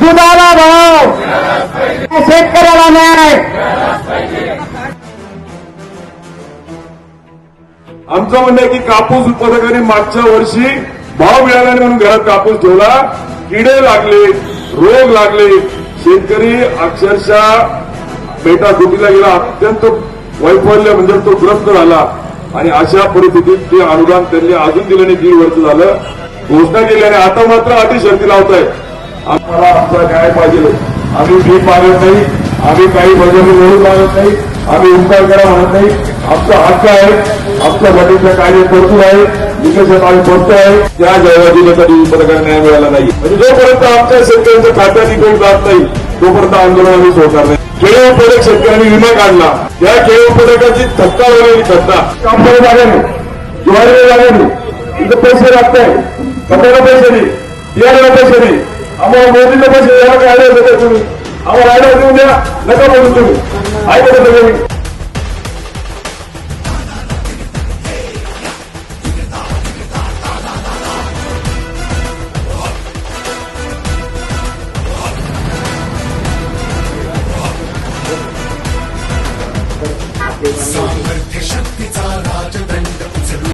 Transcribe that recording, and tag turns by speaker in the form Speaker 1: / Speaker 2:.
Speaker 1: दुधाला भाव! शेतकऱ्याला न्याय
Speaker 2: आमचं म्हणणं आहे की कापूस उत्पादकांनी मागच्या वर्षी भाव मिळाला म्हणून घरात कापूस ठेवला. किडे लागले रोग लागले. शेतकरी अक्षरशः बेटा बेटाकुटीला गेला. अत्यंत वैफल्य म्हणजे तो ग्रस्त झाला. आणि अशा परिस्थितीत ते अनुदान त्यांनी अजून दिलं नाही दीड वर्ष झालं. घोषणा केली आणि आता मात्र अटी शर्ती लावताय. आम्हाला आमचा न्याय पाहिजे. आम्ही भीक मागत नाही आम्ही काही बजावणी म्हणून मागत नाही आम्ही उपकार करा म्हणत नाही. आमचा हक्क आहे आमच्या पाठीचं कार्य करतो आहे विकासात आम्ही करतो आहे. त्या जयवाजीला कधी उत्पादकांना न्याय मिळाला नाही. म्हणजे जोपर्यंत आमच्या शेतकऱ्यांच्या खात्यात निघून जात नाही तोपर्यंत आंदोलन आम्ही सोडणार नाही. केळी उत्पादक शेतकऱ्यांनी विमा काढला. या केळी उत्पादकाची थत्ता लागलेली थत्ता कंपनी जागा नाही ज्वारी जागा इथं पैसे लागत कपड्याला తొంభై రూపాయలు సరి ఏడు రూపాయలు సరి అమ్మ మూడు రూపాయలు సరి ఎవరికి ఆయన చూడు అమ్మ ఆయన ఉందా లెక్క పొందుతుంది ఆయన
Speaker 3: Summer